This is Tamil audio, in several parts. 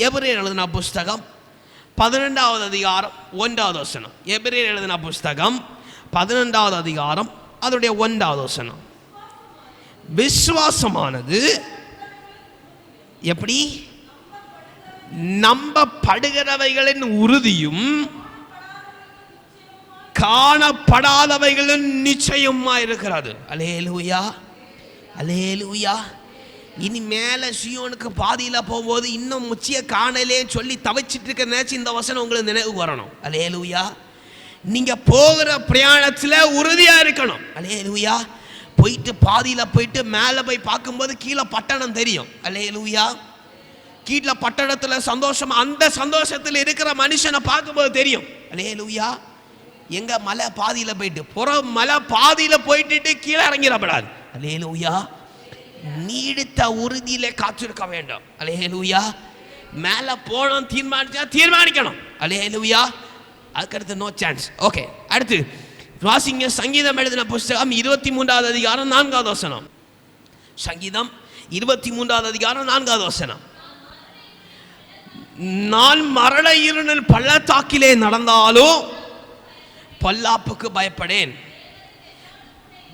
எபிரேயர் எழுதின புஸ்தகம் பதினெண்டாவது அதிகாரம் ஒன்றாவது வசனம். எபிரேயர் எழுதின புஸ்தகம் பதினெண்டாவது அதிகாரம் அதனுடைய ஒன்றாவது வசனம். விசுவாசமானது எப்படி? நம்பப்படுகிறவைகளின் உறுதியும் காணப்படாதவைகளின் நிச்சயமா இருக்கிறது அலேலுயா அலேலுயா இனி மேலே சியோனுக்கு பாதியில் போகும்போது இன்னும் முச்சிய காணலே சொல்லி தவிச்சிட்டு இருக்க நினைச்சு இந்த வசனம் உங்களுக்கு நினைவு வரணும். அலே லூயா நீங்கள் போகிற பிரயாணத்தில் உறுதியாக இருக்கணும். அலேலூயா போயிட்டு பாதியில் போயிட்டு மேலே போய் பார்க்கும்போது கீழே பட்டணம் தெரியும். அலேலூயா கீழே பட்டணத்தில் சந்தோஷம் அந்த சந்தோஷத்தில் இருக்கிற மனுஷனை பார்க்கும்போது தெரியும். அலேலூயா எங்கள் மலை பாதியில் போயிட்டு புறம் மலை பாதியில் போயிட்டு கீழே இறங்கிடப்படாது. அலே லூயா நீடித்த உறுதியிலே காத்திருக்க வேண்டும். அலேலூயா மேலே போனோம் தீர்மானிச்சா தீர்மானிக்கணும். அலேலூயா அதுக்கடுத்து நோ சான்ஸ் ஓகே அடுத்து. வாசிங்க சங்கீதம் எழுதின புஸ்தகம் இருபத்தி மூன்றாவது அதிகாரம் நான்காவது வசனம். சங்கீதம் இருபத்தி மூன்றாவது அதிகாரம் நான்காவது வசனம். நான் மரண இருளில் பள்ளத்தாக்கிலே நடந்தாலும் பல்லாப்புக்கு பயப்படேன்.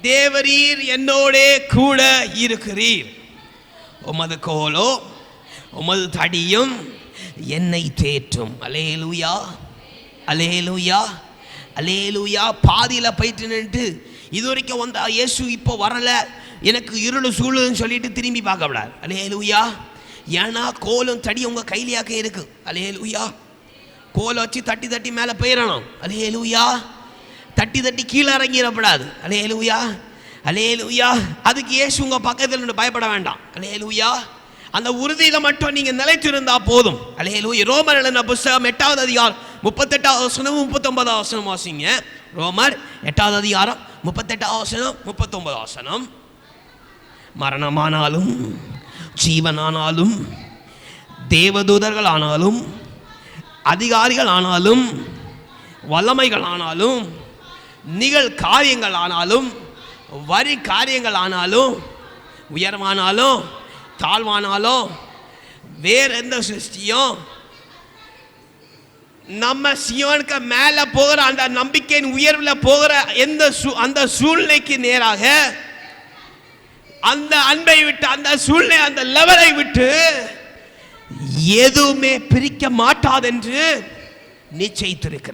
தேவரீர் என்னோடே கூட இருக்கிறீர். உமது கோலோ உமது தடியும் என்னை தேற்றும். அலேலுயா அலேலுயா அலேலுயா பாதியில் போயிட்டு நின்று இது வரைக்கும் வந்தா இயேசு இப்போ வரல. எனக்கு இருள் சூழுன்னு சொல்லிட்டு திரும்பி பார்க்க விடாது அலேலுயா ஏன்னா கோலும் தடி உங்கள் கையிலேயாக்க இருக்கு. அலேலுயா கோலை வச்சு தட்டி தட்டி மேலே போயிடணும் அலேலுயா தட்டி தட்டி கீழே இறங்கிடப்படாது. அலேலுயா அலேலுயா அதுக்கு ஏசு உங்கள் பக்கத்தில் நின்று பயப்பட வேண்டாம். அலேலுயா அந்த உறுதியில மட்டும் நீங்கள் நிலைத்திருந்தா போதும். அலேலுயா ரோமர் எழுந்த புஸ்தகம் எட்டாவது அதிகாரம் முப்பத்தெட்டாவது வசனம் முப்பத்தொன்பதாவது வசனம் வாசிங்க. ரோமர் எட்டாவது அதிகாரம் முப்பத்தெட்டாவது வசனம் முப்பத்தொன்பதாவது வசனம். மரணமானாலும் ஜீவனானாலும் தேவதூதர்கள் ஆனாலும் அதிகாரிகள் ஆனாலும் வல்லமைகள் ஆனாலும் நிகழ் காரியங்கள் ஆனாலும் வரி காரியங்கள் ஆனாலும் உயர்வானாலும் தாழ்வானாலும் வேற எந்த சிருஷ்டியும் நம்ம சியோனுக்கு மேலே போகிற அந்த நம்பிக்கையின் உயர்வில் போகிற எந்த சூ- அந்த சூழ்நிலைக்கு நேராக அந்த அன்பை விட்டு அந்த சூழ்நிலை அந்த லெவலை விட்டு எதுவுமே பிரிக்க மாட்டாதென்று நிச்சயித்திருக்கிறேன்.